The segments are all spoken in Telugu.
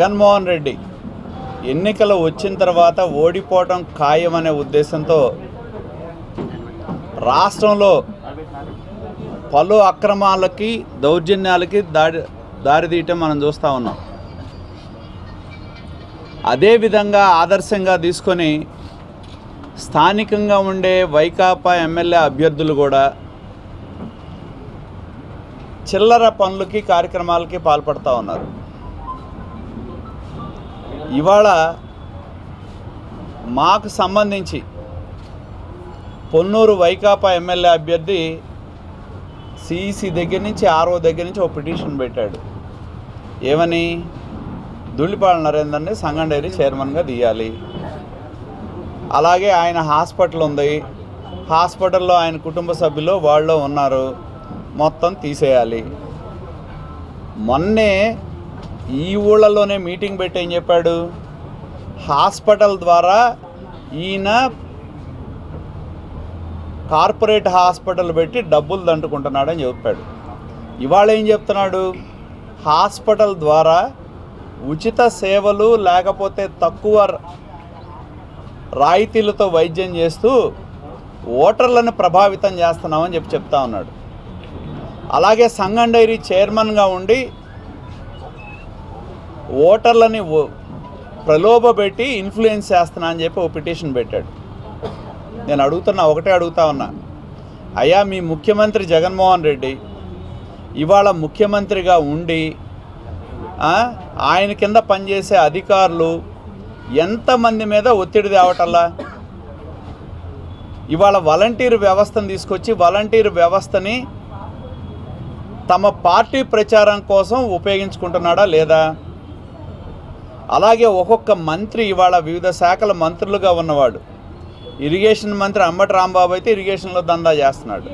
జగన్మోహన్ రెడ్డి ఎన్నికలు వచ్చిన తర్వాత ఓడిపోవటం ఖాయమనే ఉద్దేశంతో రాష్ట్రంలో పలు అక్రమాలకి దౌర్జన్యాలకి దారి దారితీయటం మనం చూస్తూ ఉన్నాం. అదేవిధంగా ఆదర్శంగా తీసుకొని స్థానికంగా ఉండే వైకాపా ఎమ్మెల్యే అభ్యర్థులు కూడా చిల్లర పనులకి కార్యక్రమాలకి పాల్పడుతూ ఉన్నారు. ఇవాళ మాకు సంబంధించి పొన్నూరు వైకాపా ఎమ్మెల్యే అభ్యర్థి సిఈసి దగ్గర నుంచి ఆర్ఓ దగ్గర నుంచి ఒక పిటిషన్ పెట్టాడు. ఏమని? దుల్లిపాల నరేందర్ని సంగం డైరీ చైర్మన్గా తీయాలి. అలాగే ఆయన హాస్పిటల్ ఉంది. హాస్పిటల్లో ఆయన కుటుంబ సభ్యులు వాళ్ళు ఉన్నారు. మొత్తం తీసేయాలి. మొన్నే ఈ ఊళ్ళలోనే మీటింగ్ పెట్టి ఏం చెప్పాడు? హాస్పిటల్ ద్వారా ఈయన కార్పొరేట్ హాస్పిటల్ పెట్టి డబ్బులు దంటుకుంటున్నాడని చెప్పాడు. ఇవాళ ఏం చెప్తున్నాడు? హాస్పిటల్ ద్వారా ఉచిత సేవలు లేకపోతే తక్కువ రాయితీలతో వైద్యం చేస్తూ ఓటర్లను ప్రభావితం చేస్తున్నామని చెప్పి చెప్తా ఉన్నాడు. అలాగే సంగం డైరీ చైర్మన్గా ఉండి ఓటర్లని ఓ- ప్రలోభపెట్టి ఇన్ఫ్లుయెన్స్ చేస్తున్నా అని చెప్పి ఓ పిటిషన్ పెట్టాడు. నేను అడుగుతున్నా ఒకటే అడుగుతా ఉన్నా. అయ్యా మీ ముఖ్యమంత్రి జగన్మోహన్ రెడ్డి ఇవాళ ముఖ్యమంత్రిగా ఉండి ఆయన కింద పనిచేసే అధికారులు ఎంతమంది మీద ఒత్తిడి తేవటల్లా ఇవాళ వాలంటీర్ వ్యవస్థను తీసుకొచ్చి వాలంటీర్ వ్యవస్థని తమ పార్టీ ప్రచారం కోసం ఉపయోగించుకుంటున్నాడా లేదా? అలాగే ఒక్కొక్క మంత్రి ఇవాళ వివిధ శాఖల మంత్రులుగా ఉన్నవాడు. ఇరిగేషన్ మంత్రి అంబటి రాంబాబు అయితే ఇరిగేషన్లో దందా చేస్తున్నాడు.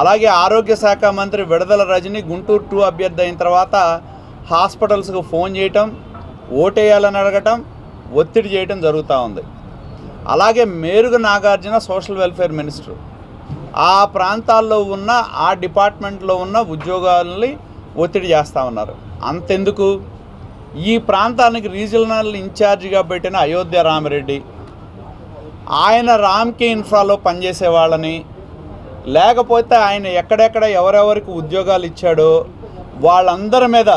అలాగే ఆరోగ్య శాఖ మంత్రి విడదల రజని గుంటూరు టూ అభ్యర్థి అయిన తర్వాత హాస్పిటల్స్కు ఫోన్ చేయటం ఓటేయాలని అడగటం ఒత్తిడి చేయటం జరుగుతూ ఉంది. అలాగే Merugu Nagarjuna social welfare minister. ఆ ప్రాంతాల్లో ఉన్న ఆ డిపార్ట్మెంట్లో ఉన్న ఉద్యోగాలని ఒత్తిడి చేస్తూ ఉన్నారు. అంతెందుకు? ఈ ప్రాంతానికి రీజనల్ ఇన్ఛార్జిగా పెట్టిన అయోధ్య రామిరెడ్డి ఆయన రామ్కి ఇన్ఫ్రాలో పనిచేసే వాళ్ళని లేకపోతే ఆయన ఎక్కడెక్కడ ఎవరెవరికి ఉద్యోగాలు ఇచ్చాడో వాళ్ళందరి మీద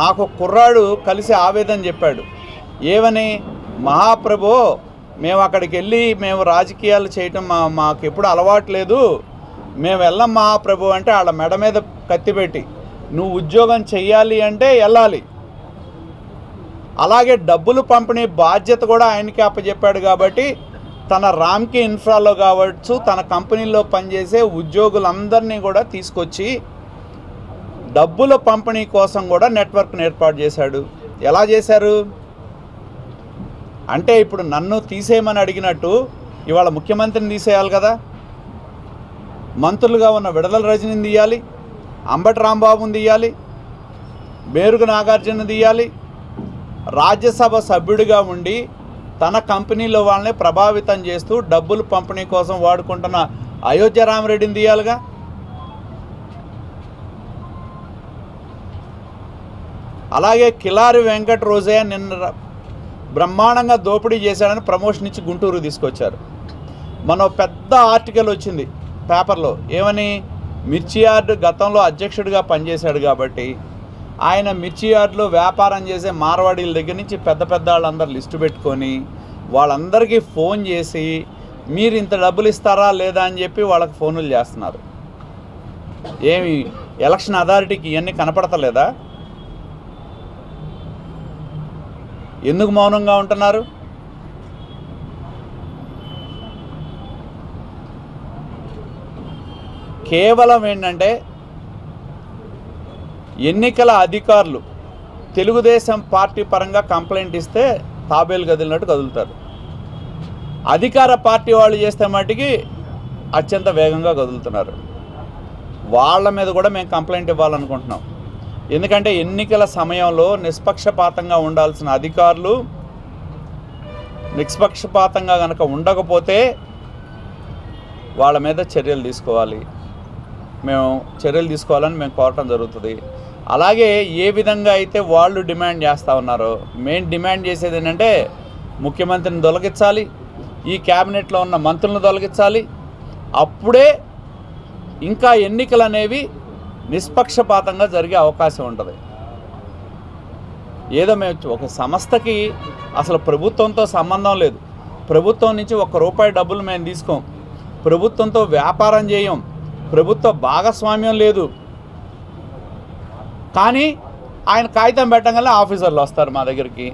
నాకు కుర్రాడు కలిసి ఆవేదన చెప్పాడు. ఏమని? మహాప్రభు మేము అక్కడికి వెళ్ళి మేము రాజకీయాలు చేయటం మా మాకు ఎప్పుడు అలవాటు లేదు. మేము వెళ్ళం మహాప్రభు అంటే వాళ్ళ మెడ మీద కత్తిపెట్టి నువ్వు ఉద్యోగం చెయ్యాలి అంటే వెళ్ళాలి. అలాగే డబ్బులు పంపిణీ బాధ్యత కూడా ఆయనకి అప్పచెప్పాడు కాబట్టి తన రామ్కి ఇన్ఫ్రాలో కావచ్చు తన కంపెనీలో పనిచేసే ఉద్యోగులందరినీ కూడా తీసుకొచ్చి డబ్బుల పంపిణీ కోసం కూడా నెట్వర్క్ను ఏర్పాటు చేశాడు. ఎలా చేశారు? అంటే ఇప్పుడు నన్ను తీసేయమని అడిగినట్టు ఇవాళ ముఖ్యమంత్రిని తీసేయాలి కదా. మంత్రులుగా ఉన్న విడదల రజనిని తీయాలి అంబటి రాంబాబుని తీయాలి మేరుగు నాగార్జున తీయాలి రాజ్యసభ సభ్యుడిగా ఉండి తన కంపెనీలో వాళ్ళని ప్రభావితం చేస్తూ డబ్బులు పంపిణీ కోసం వాడుకుంటున్న అయోధ్య రామరెడ్డిని తీయాలిగా? అలాగే కిలారి వెంకట రోజయ్య నిన్న బ్రహ్మాండంగా దోపిడీ చేశాడని ప్రమోషన్ ఇచ్చి గుంటూరు తీసుకొచ్చారు. మన పెద్ద ఆర్టికల్ వచ్చింది పేపర్లో. ఏమని? మిర్చియార్డ్ గతంలో అధ్యక్షుడిగా పనిచేశాడు కాబట్టి ఆయన మిర్చి యార్డ్లో వ్యాపారం చేసే మార్వాడీల దగ్గర నుంచి పెద్ద పెద్ద వాళ్ళందరూ లిస్టు పెట్టుకొని వాళ్ళందరికీ ఫోన్ చేసి మీరు ఇంత డబ్బులు ఇస్తారా లేదా అని చెప్పి వాళ్ళకి ఫోనులు చేస్తున్నారు. ఏమి ఎలక్షన్ అథారిటీకి ఇవన్నీ కనపడతలేదా? ఎందుకు మౌనంగా ఉంటున్నారు? కేవలం ఏంటంటే ఎన్నికల అధికారులు తెలుగుదేశం పార్టీ పరంగా కంప్లైంట్ ఇస్తే తాబేలు కదిలినట్టు కదులుతారు. అధికార పార్టీ వాళ్ళు చేస్తే మటుకి అత్యంత వేగంగా కదులుతున్నారు. వాళ్ళ మీద కూడా మేము కంప్లైంట్ ఇవ్వాలనుకుంటున్నాం. ఎందుకంటే ఎన్నికల సమయంలో నిష్పక్షపాతంగా ఉండాల్సిన అధికారులు నిష్పక్షపాతంగా కనుక ఉండకపోతే వాళ్ళ మీద చర్యలు తీసుకోవాలి. మేము చర్యలు తీసుకోవాలని మేము కోరటం జరుగుతుంది. అలాగే ఏ విధంగా అయితే వాళ్ళు డిమాండ్ చేస్తూ ఉన్నారో మెయిన్ డిమాండ్ చేసేది ఏంటంటే ముఖ్యమంత్రిని తొలగించాలి ఈ క్యాబినెట్లో ఉన్న మంత్రులను తొలగించాలి. అప్పుడే ఇంకా ఎన్నికలు అనేవి నిష్పక్షపాతంగా జరిగే అవకాశం ఉంటుంది. ఏదో మేము ఒక సంస్థకి అసలు ప్రభుత్వంతో సంబంధం లేదు. ప్రభుత్వం నుంచి ఒక్క రూపాయి డబ్బులు మేము తీసుకోం. ప్రభుత్వంతో వ్యాపారం చేయం. ప్రభుత్వ భాగస్వామ్యం లేదు. కానీ ఆయన కాగితం పెట్టగానే ఆఫీసర్లు వస్తారు మా దగ్గరికి.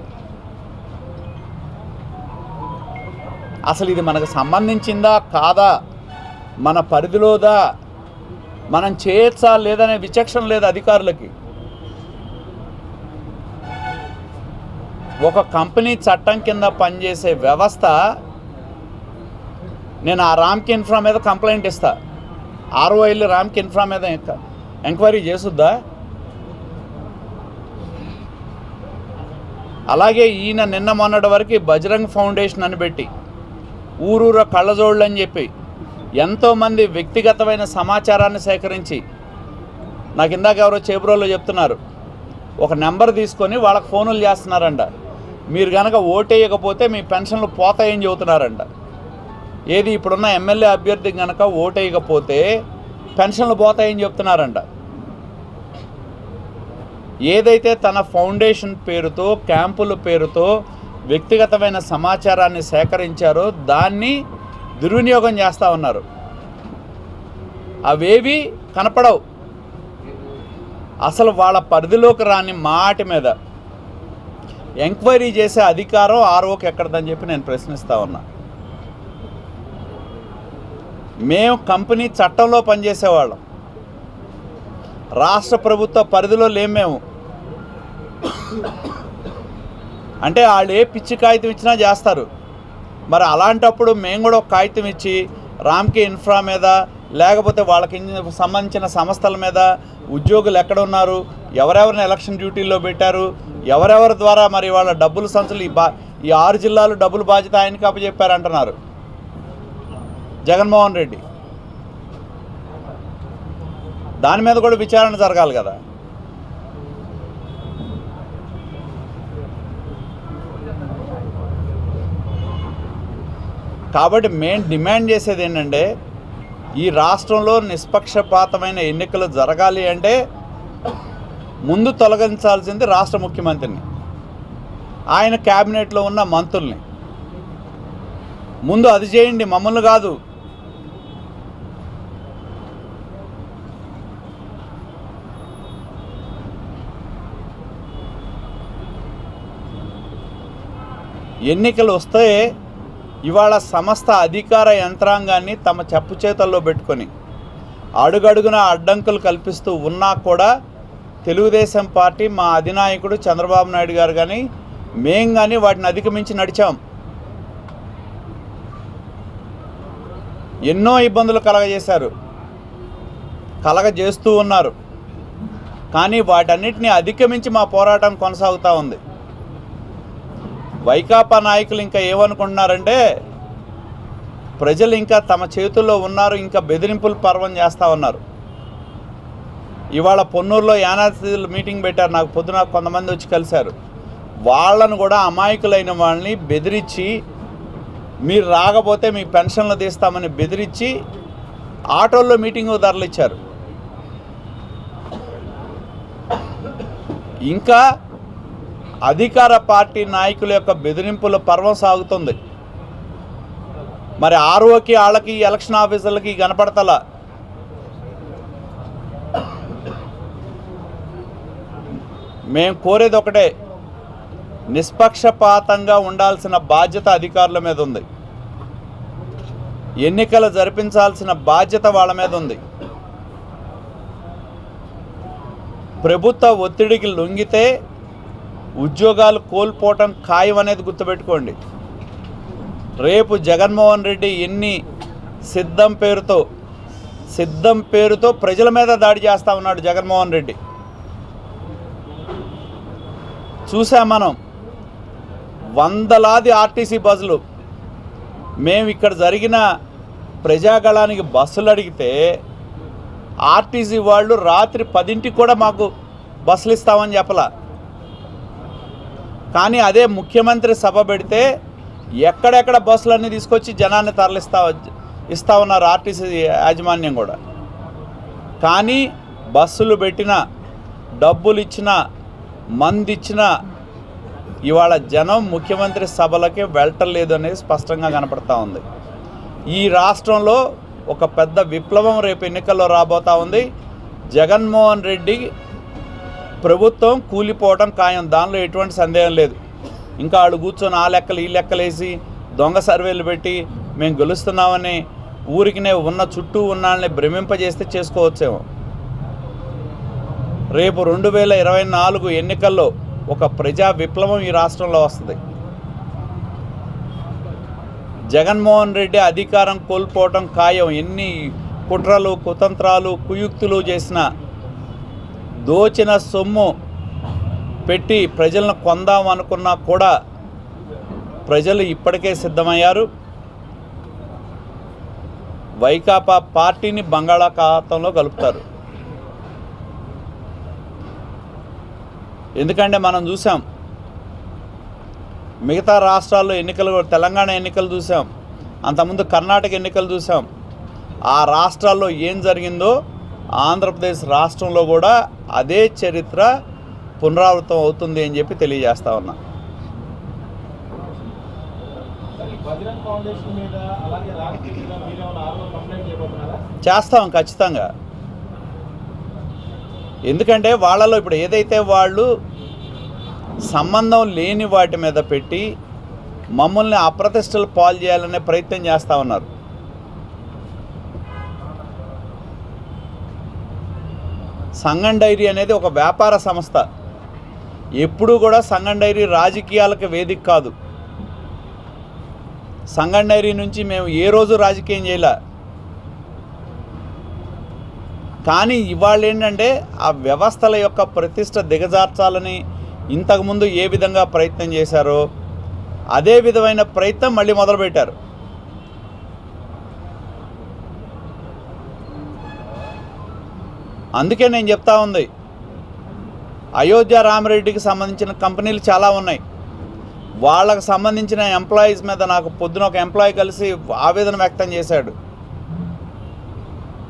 అసలు ఇది మనకు సంబంధించిందా? కాదా? మన పరిధిలోదా? మనం చేయొచ్చా లేదనే విచక్షణ లేదు అధికారులకి. ఒక కంపెనీ చట్టం కింద పనిచేసే వ్యవస్థ నేను ఆ రామ్కి ఇన్ఫ్రా మీద కంప్లైంట్ ఇస్తా. ఆర్ఓఐలు వెళ్ళి రామ్కి ఇన్ఫ్రా మీద ఎంక్వైరీ చేస్తుందా? అలాగే ఈయన నిన్న మొన్నటి వరకు బజరంగ్ ఫౌండేషన్ అని పెట్టి ఊరూర కళ్ళజోళ్ళు అని చెప్పి ఎంతోమంది వ్యక్తిగతమైన సమాచారాన్ని సేకరించి నాకు ఇందాక ఎవరో చేబ్రోలో చెప్తున్నారు. ఒక నెంబర్ తీసుకొని వాళ్ళకి ఫోనులు చేస్తున్నారంట. మీరు కనుక ఓటేయకపోతే మీ పెన్షన్లు పోతాయని చెబుతున్నారంట. ఏది ఇప్పుడున్న ఎమ్మెల్యే అభ్యర్థి కనుక ఓటేయకపోతే పెన్షన్లు పోతాయని చెప్తున్నారంట. ఏదైతే తన ఫౌండేషన్ పేరుతో క్యాంపుల పేరుతో వ్యక్తిగతమైన సమాచారాన్ని సేకరించారో దాన్ని దుర్వినియోగం చేస్తూ ఉన్నారు. అవేవి కనపడవు. అసలు వాళ్ళ పరిధిలోకి రాని మాటి మీద ఎంక్వైరీ చేసే అధికారం ఆర్ఓకి ఎక్కడదని చెప్పి నేను ప్రశ్నిస్తూ ఉన్నా. మేము కంపెనీ చట్టంలో పనిచేసేవాళ్ళం. రాష్ట్ర ప్రభుత్వ పరిధిలో లేం మేము. అంటే వాళ్ళు ఏ పిచ్చి కాగితం ఇచ్చినా చేస్తారు. మరి అలాంటప్పుడు మేము కూడా ఒక కాగితం ఇచ్చి రామ్కి ఇన్ఫ్రా మీద లేకపోతే వాళ్ళకి సంబంధించిన సంస్థల మీద ఉద్యోగులు ఎక్కడ ఉన్నారు ఎవరెవరిని ఎలక్షన్ డ్యూటీల్లో పెట్టారు ఎవరెవరి ద్వారా మరి వాళ్ళ డబ్బులు సంచులు ఈ బా ఈ ఆరు జిల్లాలు డబ్బులు బాధ్యత ఆయనకి అప్పచెప్పారంటున్నారు. జగన్మోహన్ రెడ్డి. దాని మీద కూడా విచారణ జరగాలి కదా. కాబట్టి మేము డిమాండ్ చేసేది ఏంటంటే ఈ రాష్ట్రంలో నిష్పక్షపాతమైన ఎన్నికలు జరగాలి అంటే ముందు తొలగించాల్సింది రాష్ట్ర ముఖ్యమంత్రిని. ఆయన క్యాబినెట్లో ఉన్న మంత్రుల్ని. ముందు అది చేయండి మమ్మల్ని కాదు. ఎన్నికలు వస్తే ఇవాళ సమస్త అధికార యంత్రాంగాన్ని తమ చెప్పు చేతల్లో పెట్టుకొని అడుగడుగున అడ్డంకులు కల్పిస్తూ ఉన్నా కూడా తెలుగుదేశం పార్టీ మా అధినాయకుడు చంద్రబాబు నాయుడు గారు కానీ మేం కానీ వాటిని అధిగమించి నడిచాం. ఎన్నో ఇబ్బందులు కలగజేశారు. కలగజేస్తూ ఉన్నారు. కానీ వాటన్నిటిని అధిగమించి మా పోరాటం కొనసాగుతూ ఉంది. వైకాపా నాయకులు ఇంకా ఏమనుకుంటున్నారంటే ప్రజలు ఇంకా తమ చేతుల్లో ఉన్నారు ఇంకా బెదిరింపులు పర్వం చేస్తూ ఉన్నారు. ఇవాళ పొన్నూరులో యానాదిలు మీటింగ్ పెట్టారు నాకు పొద్దున కొంతమంది వచ్చి కలిశారు. వాళ్ళను కూడా అమాయకులైన వాళ్ళని బెదిరించి మీరు రాకపోతే మీ పెన్షన్లు తీస్తామని బెదిరించి ఆటోల్లో మీటింగ్ ధరలు ఇచ్చారు. ఇంకా అధికార పార్టీ నాయకుల యొక్క బెదిరింపుల పర్వం సాగుతుంది. మరి ఆర్ఓకి వాళ్ళకి ఎలక్షన్ ఆఫీసర్లకి కనపడతలా? మేము కోరేది ఒకటే నిష్పక్షపాతంగా ఉండాల్సిన బాధ్యత అధికారుల మీద ఉంది. ఎన్నికలు జరిపించాల్సిన బాధ్యత వాళ్ళ మీద ఉంది. ప్రభుత్వ ఒత్తిడికి లొంగితే ఉద్యోగాలు కోల్పోవటం ఖాయం అనేది గుర్తుపెట్టుకోండి. రేపు జగన్మోహన్ రెడ్డి ఎన్ని సిద్ధం పేరుతో సిద్ధం పేరుతో ప్రజల మీద దాడి చేస్తా ఉన్నాడు జగన్మోహన్ రెడ్డి. చూసాం మనం వందలాది ఆర్టీసీ బస్సులు. మేము ఇక్కడ జరిగిన ప్రజాగళానికి బస్సులు అడిగితే ఆర్టీసీ వాళ్ళు రాత్రి పదింటికి కూడా మాకు బస్సులు ఇస్తామని చెప్పలా. కానీ అదే ముఖ్యమంత్రి సభ పెడితే ఎక్కడెక్కడ బస్సులన్నీ తీసుకొచ్చి జనాన్ని తరలిస్తా ఇస్తా ఉన్నారు ఆర్టీసీ యాజమాన్యం కూడా. కానీ బస్సులు పెట్టిన డబ్బులు ఇచ్చిన మంది ఇచ్చిన ఇవాళ జనం ముఖ్యమంత్రి సభలకే వెళ్ళటలేదు అనేది స్పష్టంగా కనపడతా ఉంది. ఈ రాష్ట్రంలో ఒక పెద్ద విప్లవం రేపు ఎన్నికల్లో రాబోతా ఉంది. జగన్మోహన్ రెడ్డి ప్రభుత్వం కూలిపోవడం ఖాయం. దానిలో ఎటువంటి సందేహం లేదు. ఇంకా వాళ్ళు కూర్చొని ఆ లెక్కలు ఈ లెక్కలు వేసి దొంగ సర్వేలు పెట్టి మేము గెలుస్తున్నామని ఊరికినే ఉన్న చుట్టూ ఉన్నాళ్ళని భ్రమింపజేస్తే చేసుకోవచ్చేమో. రేపు రెండు వేల ఇరవై నాలుగు ఎన్నికల్లో ఒక ప్రజా విప్లవం ఈ రాష్ట్రంలో వస్తుంది. జగన్మోహన్ రెడ్డి అధికారం కోల్పోవటం ఖాయం. ఎన్ని కుట్రలు కుతంత్రాలు కుయుక్తులు చేసినా దోచిన సొమ్ము పెట్టి ప్రజలను కొందాం అనుకున్నా కూడా ప్రజలు ఇప్పటికే సిద్ధమయ్యారు. వైకాపా పార్టీని బంగాళాఖాతంలో కలుపుతారు ఎందుకంటే మనం చూసాం మిగతా రాష్ట్రాల్లో ఎన్నికలు కూడా- తెలంగాణ ఎన్నికలు చూసాం అంతకుముందు కర్ణాటక ఎన్నికలు చూసాం. ఆ రాష్ట్రాల్లో ఏం జరిగిందో ఆంధ్రప్రదేశ్ రాష్ట్రంలో కూడా అదే చరిత్ర పునరావృతం అవుతుంది అని చెప్పి తెలియజేస్తా ఉన్నా. చేస్తాం ఖచ్చితంగా. ఎందుకంటే వాళ్ళలో ఇప్పుడు ఏదైతే వాళ్ళు సంబంధం లేని వాటి మీద పెట్టి మమ్మల్ని అప్రతిష్టలు పాలు చేయాలనే ప్రయత్నం చేస్తూ ఉన్నారు. సంగం డైరీ అనేది ఒక వ్యాపార సంస్థ. ఎప్పుడూ కూడా సంగం డైరీ రాజకీయాలకు వేదిక కాదు. సంగం డైరీ నుంచి మేము ఏ రోజు రాజకీయం చేయలే. కానీ ఇవాళ ఏంటంటే ఆ వ్యవస్థల యొక్క ప్రతిష్ట దిగజార్చాలని ఇంతకుముందు ఏ విధంగా ప్రయత్నం చేశారో అదే విధమైన ప్రయత్నం మళ్ళీ మొదలుపెట్టారు. అందుకే నేను చెప్తా ఉంది. అయోధ్య రామరెడ్డికి సంబంధించిన కంపెనీలు చాలా ఉన్నాయి. వాళ్ళకు సంబంధించిన ఎంప్లాయీస్ మీద నాకు పొద్దున ఒక ఎంప్లాయీ కలిసి ఆవేదన వ్యక్తం చేశాడు.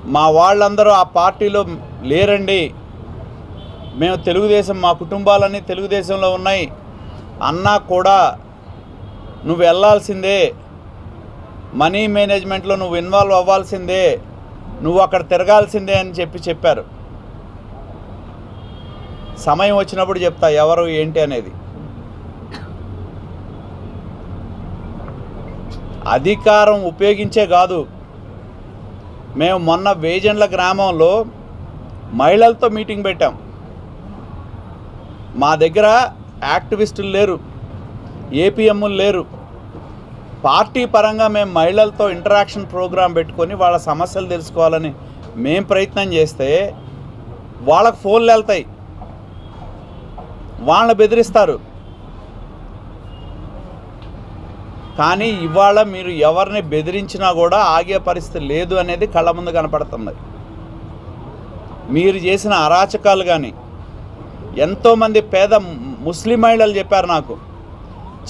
మా వాళ్ళందరూ ఆ పార్టీలో లేరండి. మేము తెలుగుదేశం మా కుటుంబాలన్నీ తెలుగుదేశంలో ఉన్నాయి. అన్నా కూడా నువ్వు వెళ్ళాల్సిందే. మనీ మేనేజ్మెంట్లో నువ్వు ఇన్వాల్వ్ అవ్వాల్సిందే. నువ్వు అక్కడ తిరగాల్సిందే అని చెప్పి చెప్పారు. సమయం వచ్చినప్పుడు చెప్తా ఎవరు ఏంటి అనేది. అధికారం ఉపయోగించే కాదు. మేము మొన్న వేజండ్ల గ్రామంలో మహిళలతో మీటింగ్ పెట్టాం. మా దగ్గర యాక్టివిస్టులు లేరు. ఏపీఎంలు లేరు. పార్టీ పరంగా మేము మహిళలతో ఇంటరాక్షన్ ప్రోగ్రాం పెట్టుకొని వాళ్ళ సమస్యలు తెలుసుకోవాలని మేము ప్రయత్నం చేస్తే వాళ్ళకు ఫోన్లు వెళ్తాయి. వాళ్ళని బెదిరిస్తారు. కానీ ఇవాళ మీరు ఎవరిని బెదిరించినా కూడా ఆగే పరిస్థితి లేదు అనేది కళ్ళ ముందు కనపడుతుంది. మీరు చేసిన అరాచకాలు కానీ ఎంతోమంది పేద ముస్లిం మహిళలు చెప్పారు నాకు.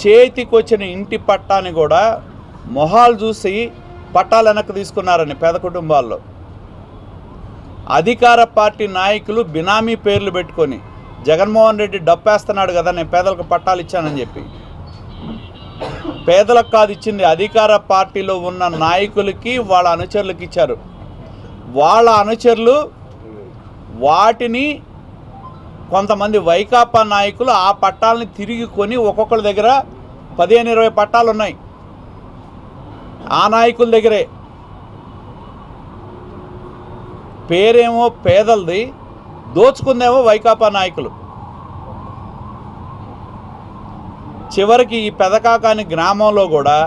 చేతికి వచ్చిన ఇంటి పట్టాన్ని కూడా మొహాలు చూసి పట్టాలు వెనక్కి తీసుకున్నారని పేద కుటుంబాల్లో. అధికార పార్టీ నాయకులు బినామీ పేర్లు పెట్టుకొని జగన్మోహన్ రెడ్డి డప్పేస్తున్నాడు కదా నేను పేదలకు పట్టాలు ఇచ్చానని చెప్పి. పేదలకు కాదు ఇచ్చింది అధికార పార్టీలో ఉన్న నాయకులకి వాళ్ళ అనుచరులకు ఇచ్చారు. వాళ్ళ అనుచరులు వాటిని కొంతమంది వైకాపా నాయకులు ఆ పట్టాలని తిరిగి కొని ఒక్కొక్కరి దగ్గర పదిహేను ఇరవై పట్టాలు ఉన్నాయి. ఆ నాయకుల దగ్గరే. పేరేమో పేదలది దోచుకుందేమో వైకాపా నాయకులు. చివరికి ఈ పెదకాకాని గ్రామంలో కూడా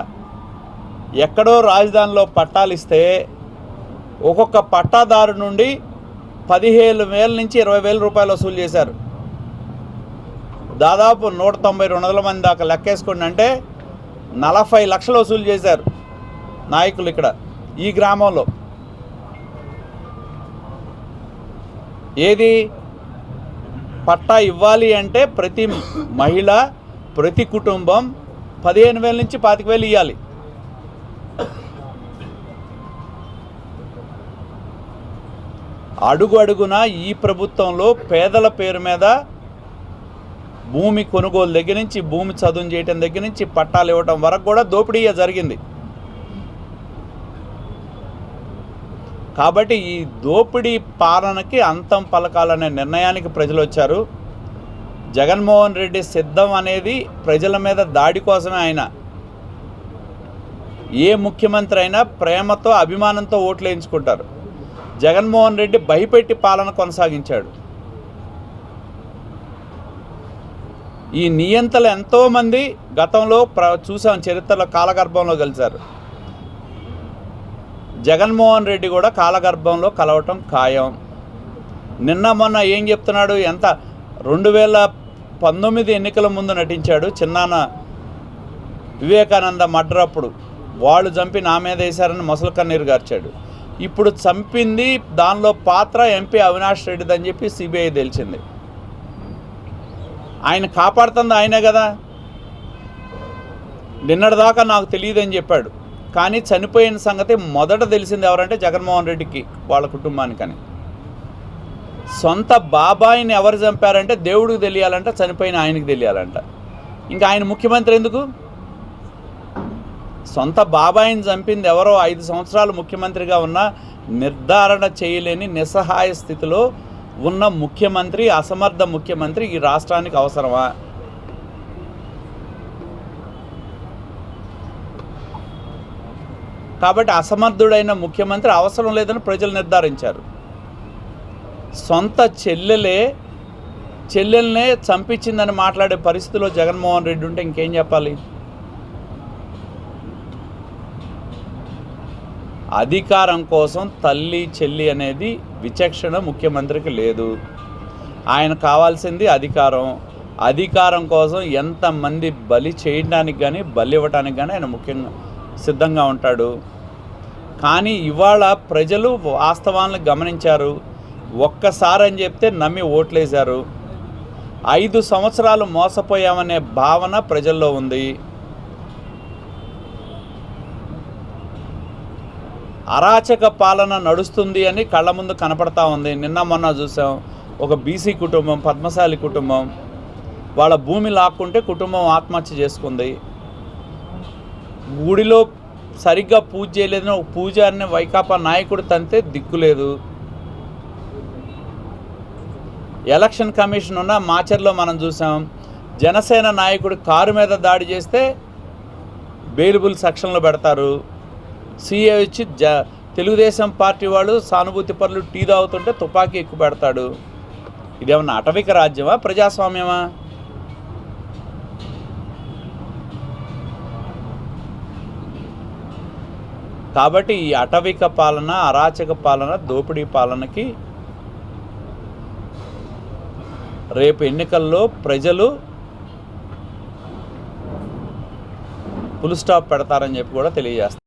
ఎక్కడో రాజధానిలో పట్టాలు ఇస్తే ఒక్కొక్క పట్టాదారు నుండి పదిహేను వేల నుంచి ఇరవై వేల రూపాయలు వసూలు చేశారు. దాదాపు నూట తొంభై రెండు వందల మంది దాకా లెక్కేసుకోండి అంటే నలభై లక్షలు వసూలు చేశారు నాయకులు ఇక్కడ ఈ గ్రామంలో. ఏది? పట్టా ఇవ్వాలి అంటే ప్రతి మహిళ ప్రతి కుటుంబం పదిహేను వేల నుంచి పాతిక వేలు ఇవ్వాలి అడుగు అడుగున ఈ ప్రభుత్వంలో పేదల పేరు మీద భూమి కొనుగోలు దగ్గర నుంచి భూమి చదువు చేయటం దగ్గర నుంచి పట్టాలు ఇవ్వటం వరకు కూడా దోపిడీ జరిగింది. కాబట్టి ఈ దోపిడీ పాలనకి అంతం పలకాలనే నిర్ణయానికి ప్రజలు వచ్చారు. జగన్మోహన్ రెడ్డి సిద్ధం అనేది ప్రజల మీద దాడి కోసమే ఆయన. ఏ ముఖ్యమంత్రి అయినా ప్రేమతో అభిమానంతో ఓట్లు వేయించుకుంటారు. జగన్మోహన్ రెడ్డి భయపెట్టి పాలన కొనసాగించాడు. ఈ నియంతలు ఎంతోమంది గతంలో ప్ర చూసాం చరిత్రలో కాలగర్భంలో కలిశారు జగన్మోహన్ రెడ్డి కూడా కాలగర్భంలో కలవటం ఖాయం. నిన్న మొన్న ఏం చెప్తున్నాడు? ఎంత? రెండు వేల పంతొమ్మిది ఎన్నికల ముందు నటించాడు చిన్నాన వివేకానంద మడ్రప్పుడు వాళ్ళు చంపి నా మీద వేశారని మొసలు కన్నీరు గార్చాడు. ఇప్పుడు చంపింది దానిలో పాత్ర ఎంపీ అవినాష్ రెడ్డిదని చెప్పి సిబిఐ తెలిసింది ఆయన కాపాడుతుంది ఆయనే కదా. నిన్నటిదాకా నాకు తెలియదని చెప్పాడు. కానీ చనిపోయిన సంగతి మొదట తెలిసింది ఎవరంటే జగన్మోహన్ రెడ్డికి వాళ్ళ కుటుంబానికని. సొంత బాబాయిని ఎవరు చంపారంటే దేవుడికి తెలియాలంట చనిపోయిన ఆయనకి తెలియాలంట. ఇంకా ఆయన ముఖ్యమంత్రి ఎందుకు? సొంత బాబాయిని చంపింది ఎవరో ఐదు సంవత్సరాలు ముఖ్యమంత్రిగా ఉన్న నిర్ధారణ చేయలేని నిస్సహాయ స్థితిలో ఉన్న ముఖ్యమంత్రి అసమర్థ ముఖ్యమంత్రి ఈ రాష్ట్రానికి అవసరమా? కాబట్టి అసమర్థుడైన ముఖ్యమంత్రి అవసరం లేదని ప్రజలు నిర్ధారించారు. సొంత చెల్లెలే చెల్లెల్నే చంపించిందని మాట్లాడే పరిస్థితిలో జగన్మోహన్ రెడ్డి ఉంటే ఇంకేం చెప్పాలి? అధికారం కోసం తల్లి చెల్లి అనేది విచక్షణ ముఖ్యమంత్రికి లేదు. ఆయన కావాల్సింది అధికారం. అధికారం కోసం ఎంతమంది బలి చేయడానికి కానీ బలి ఇవ్వడానికి కానీ ఆయన ముఖ్యంగా సిద్ధంగా ఉంటాడు. కానీ ఇవాళ ప్రజలు వాస్తవాలను గమనించారు. ఒక్కసారి అని చెప్తే నమ్మి ఓట్లేశారు. ఐదు సంవత్సరాలు మోసపోయామనే భావన ప్రజల్లో ఉంది. అరాచక పాలన నడుస్తుంది అని కళ్ళ ముందు కనపడతా ఉంది. నిన్న మొన్న చూసాం. ఒక బీసీ కుటుంబం పద్మశాలి కుటుంబం వాళ్ళ భూమి లాక్కుంటే కుటుంబం ఆత్మహత్య చేసుకుంది. గుడిలో సరిగ్గా పూజ చేయలేదని ఒక పూజారిని వైకాపా నాయకుడు తంతే దిక్కులేదు. ఎలక్షన్ కమిషన్ ఉన్న మాచర్లో మనం చూసాం. జనసేన నాయకుడు కారు మీద దాడి చేస్తే బెయిలబుల్ సెక్షన్లో పెడతారు. సీఏ వచ్చి జ తెలుగుదేశం పార్టీ వాళ్ళు సానుభూతి పనులు టీ తాగుతుంటే తుపాకీ ఎక్కువ పెడతాడు. ఇదేమన్నా అటవిక రాజ్యమా ప్రజాస్వామ్యమా? కాబట్టి ఈ అటవిక పాలన అరాచక పాలన దోపిడీ పాలనకి రేపు ఎన్నికల్లో ప్రజలు ఫుల్ స్టాప్ పెడతారని చెప్పి కూడా తెలియజేస్తారు